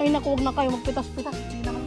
Ay naku, huwag na kayo magpitas-pitas. Hindi naman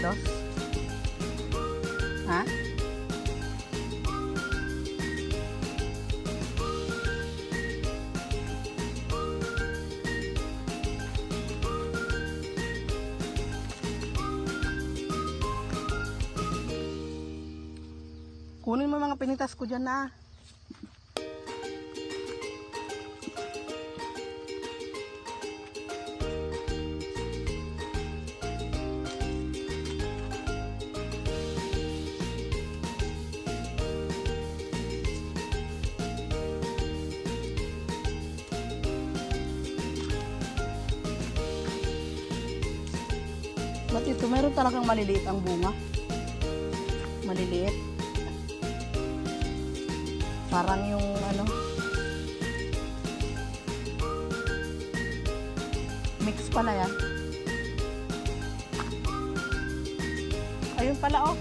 na ito sa dos. Ha? Kunin mo mga pinitas ko dyan na. Ba't ito? Meron talagang maliliit ang bunga. Maliliit. Parang yung ano. Mix pala yan. Ayun pala oh.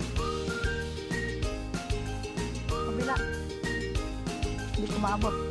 Kabila. Hindi ko maabot.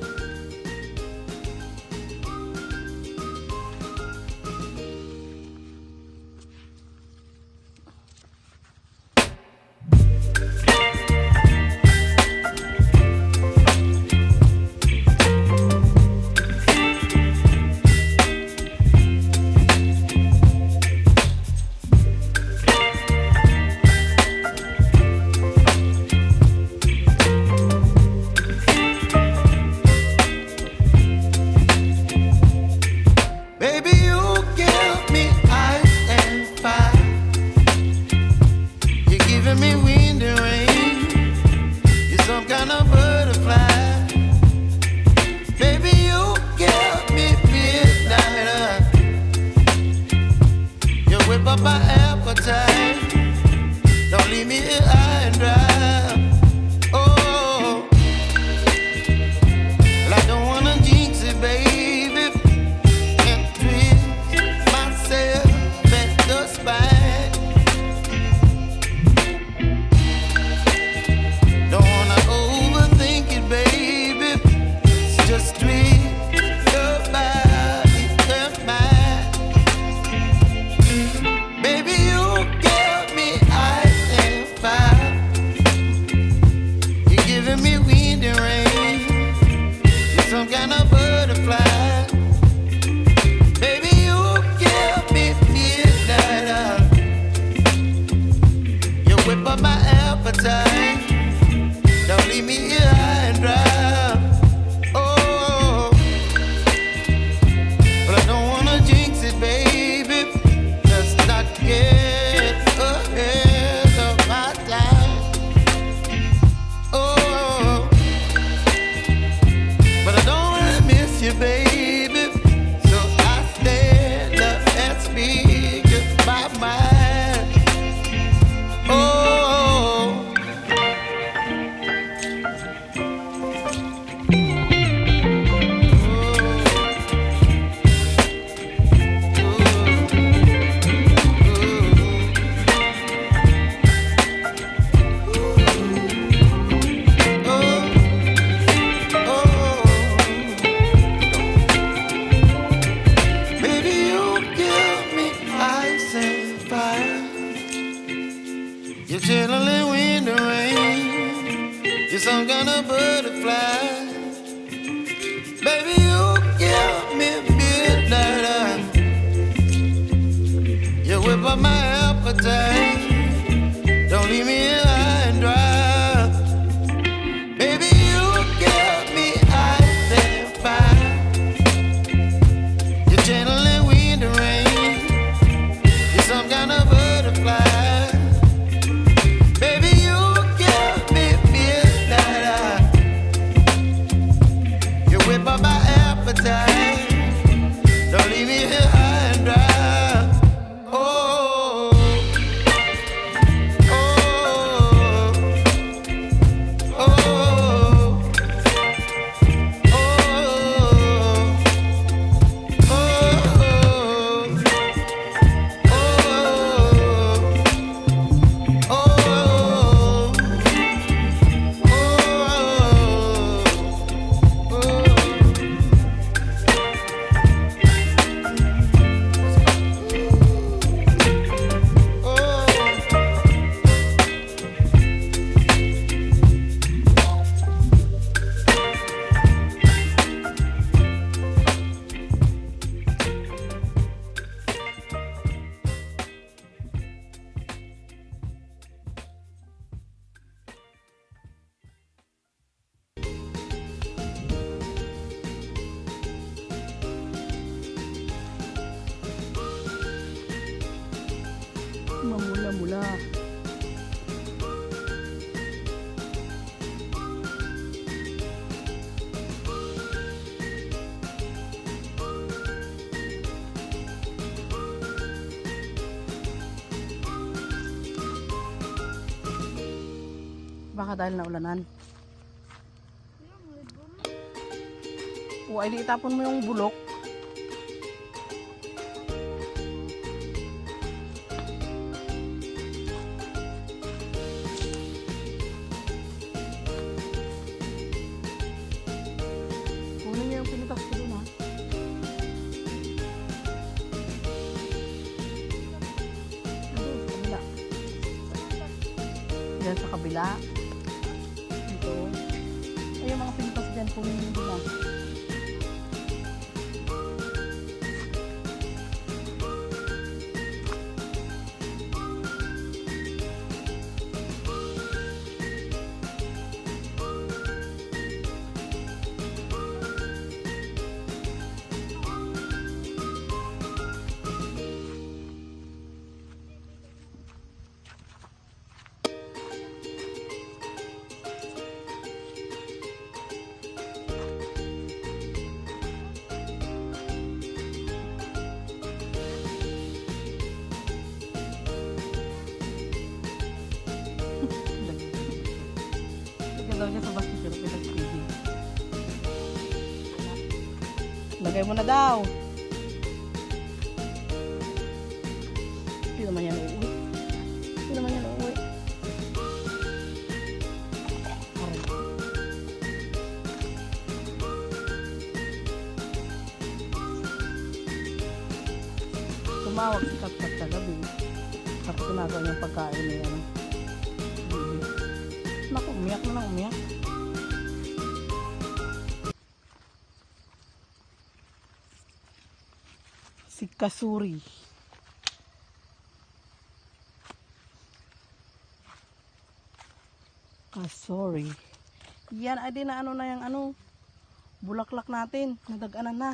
time. Don't leave me here. Mamula-mula. Baka dahil naulanan. O ay di itapon mo yung bulok. Pinitas dyan, Lagay mo na daw. Hindi naman yan uuwi. Hindi naman yan uuwi. Tumawag si Katkat kagabi. Tapos sinagaw niyang pagkain ni ano. Naku, umiyak na lang, umiyak. Si Kasuri. Kasuri. Yan ay di na ano na yung ano. Bulaklak natin. Nadaganan na.